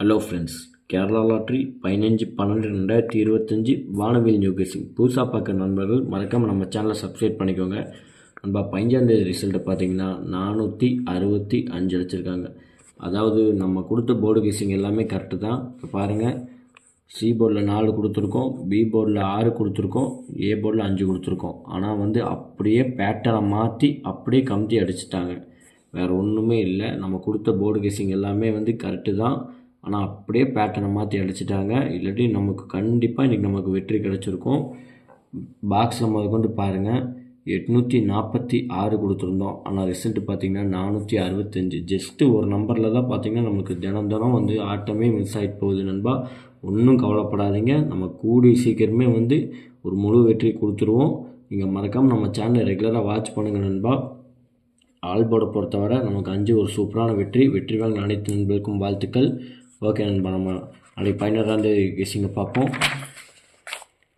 Hello friends Kerala lottery பதினஞ்சு பன்னெண்டு ரெண்டாயிரத்தி இருபத்தஞ்சி வானவில் நியூ புதுசாக பார்க்குற நண்பர்கள் மறக்காமல் நம்ம சேனலை சப்ஸ்கிரைப் பண்ணிக்கோங்க. நண்பா பதினஞ்சாந்தேதி ரிசல்ட்டை பார்த்தீங்கன்னா நானூற்றி அறுபத்தி அஞ்சு அடிச்சிருக்காங்க. அதாவது நம்ம கொடுத்த போர்டு கேசிங் எல்லாமே கரெக்டு தான். இப்போ பாருங்கள் சி போர்டில் நாலு கொடுத்துருக்கோம் பி போர்டில் ஆறு கொடுத்துருக்கோம் ஏ போர்டில் அஞ்சு கொடுத்துருக்கோம். ஆனால் வந்து அப்படியே பேட்டனை மாற்றி அப்படியே கமுத்தி அடிச்சிட்டாங்க. வேறு ஒன்றுமே இல்லை. நம்ம கொடுத்த போர்டு கேசிங் எல்லாமே வந்து கரெக்டு தான். ஆனால் அப்படியே பேட்டர்னை மாற்றி அடிச்சிட்டாங்க. இல்லாட்டி நமக்கு கண்டிப்பாக இன்றைக்கி நமக்கு வெற்றி கிடச்சிருக்கும். பாக்ஸில் முதல் கொண்டு பாருங்கள் எட்நூற்றி நாற்பத்தி ஆறு கொடுத்துருந்தோம். ஆனால் ரிசல்ட் பார்த்திங்கன்னா நானூற்றி அறுபத்தஞ்சு. ஜஸ்ட்டு ஒரு நம்பரில் தான் பார்த்திங்கன்னா நமக்கு தினம் தினம் வந்து ஆட்டமே மிஸ் ஆகிட்டு போகுது நண்பா. ஒன்றும் கவலைப்படாதீங்க. நம்ம கூடி சீக்கிரமே வந்து ஒரு முழு வெற்றி கொடுத்துருவோம். நீங்கள் மறக்காமல் நம்ம சேனலை ரெகுலராக வாட்ச் பண்ணுங்கள் நண்பா. ஆல்போர்டை பொறுத்தவரை நமக்கு அஞ்சு ஒரு சூப்பரான வெற்றி வெற்றி. வாங்க அனைத்து நண்பர்களுக்கும் வாழ்த்துக்கள். ஓகே நண்பா நம்ம நாளைக்கு பதினாறாம் தேதி பார்ப்போம்.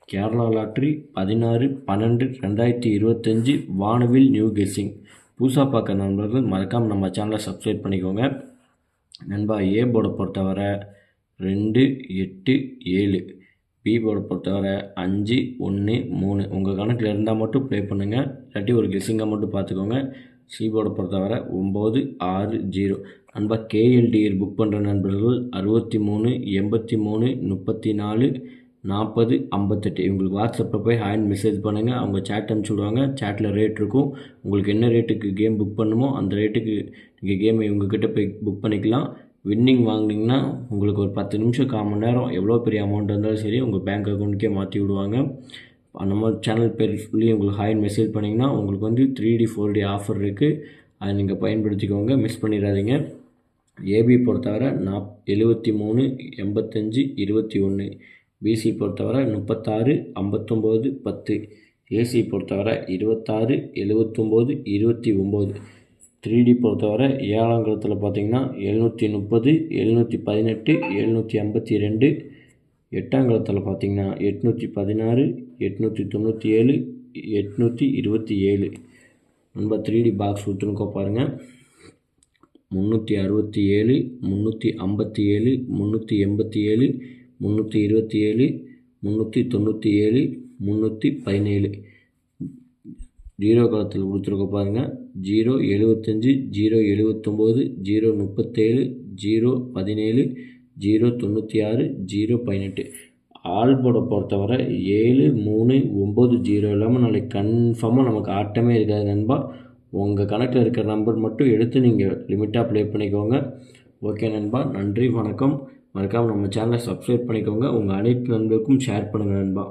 கேரளா லாட்ரி பதினாறு பன்னெண்டு ரெண்டாயிரத்தி இருபத்தஞ்சி வானவில் நியூ கெஸ்ஸிங் புதுசாக பார்க்க நண்பர்கள் மறக்காமல் நம்ம சேனலை சப்ஸ்கிரைப் பண்ணிக்கோங்க. நண்பா ஏ போர்டை பொறுத்தவரை ரெண்டு எட்டு ஏழு. பி போர்டை பொறுத்தவரை அஞ்சு ஒன்று மூணு. உங்கள் கணக்கில் இருந்தால் மட்டும் ப்ளே பண்ணுங்கள் இல்லாட்டி ஒரு கெஸ்ஸிங்காக மட்டும் பார்த்துக்கோங்க. சி பொறுத்தவரை ஒம்பது ஆறு ஜீரோ. நண்பா கேஎல்டிஆர் புக் பண்ணுற நண்பர்கள் அறுபத்தி மூணு எண்பத்தி மூணு முப்பத்தி நாலு நாற்பது ஐம்பத்தெட்டு. இவங்களுக்கு வாட்ஸ்அப்பில் போய் ஹேண்ட் மெசேஜ் பண்ணுங்கள் அவங்க சேட் அனுப்பிச்சி விடுவாங்க. சேட்டில் ரேட் இருக்கும். உங்களுக்கு என்ன ரேட்டுக்கு கேம் புக் பண்ணுமோ அந்த ரேட்டுக்கு நீங்கள் கேமை இவங்கக்கிட்ட போய் புக் பண்ணிக்கலாம். வின்னிங் வாங்கினீங்கன்னா உங்களுக்கு ஒரு பத்து நிமிஷம் கால் மணி நேரம் எவ்வளோ பெரிய அமௌண்ட் இருந்தாலும் சரி உங்கள் பேங்க் அக்கௌண்ட்டுக்கே மாற்றி விடுவாங்க. அந்த மாதிரி சேனல் பேர் சொல்லி உங்களுக்கு ஹாயின் மெசேஜ் பண்ணிங்கன்னா உங்களுக்கு வந்து three D four D offer இருக்குது அதை நீங்கள் பயன்படுத்திக்கோங்க. மிஸ் பண்ணிடாதீங்க. ஏபி பொறுத்தவரை நாப் எழுபத்தி மூணு எண்பத்தஞ்சு இருபத்தி ஒன்று பிசி பொறுத்தவரை முப்பத்தாறு ஐம்பத்தொம்போது பத்து. ஏசி பொறுத்தவரை இருபத்தாறு எழுபத்தொம்போது இருபத்தி ஒம்பது. த்ரீ டி பொறுத்தவரை ஏழாங்கிறதுல பார்த்தீங்கன்னா எழுநூற்றி முப்பது எழுநூற்றி பதினெட்டு எழுநூற்றி ஐம்பத்தி ரெண்டு. எட்டாம் காலத்தில் பார்த்தீங்கன்னா எட்நூற்றி பதினாறு எட்நூற்றி தொண்ணூற்றி ஏழு எட்நூற்றி இருபத்தி ஏழு. நண்பர் த்ரீ டி பாக்ஸ் கொடுத்துருக்கோ பாருங்கள் முந்நூற்றி அறுபத்தி ஏழு முந்நூற்றி ஐம்பத்தி ஏழு முந்நூற்றி எண்பத்தி ஏழு முந்நூற்றி இருபத்தி ஏழு முந்நூற்றி தொண்ணூற்றி ஏழு முந்நூற்றி பதினேழு. ஜீரோ காலத்தில் கொடுத்துருக்க பாருங்கள் ஜீரோ எழுபத்தஞ்சி ஜீரோ எழுபத்தொம்போது ஜீரோ முப்பத்தேழு ஜீரோ பதினேழு ஜீரோ தொண்ணூற்றி ஆறு ஜீரோ பதினெட்டு. ஆல்போட பொறுத்தவரை ஏழு மூணு ஒம்பது ஜீரோ இல்லாமல் நாளைக்கு கன்ஃபார்மாக நமக்கு ஆட்டமே இருக்காது நண்பா. உங்கள் கணக்கில் இருக்கிற நம்பர் மட்டும் எடுத்து நீங்கள் லிமிட்டாக ப்ளே பண்ணிக்கோங்க. ஓகே நண்பா நன்றி வணக்கம். மறக்காமல் நம்ம சேனலை சப்ஸ்கிரைப் பண்ணிக்கோங்க. உங்கள் அனைத்து நண்பருக்கும் ஷேர் பண்ணுங்கள் நண்பா.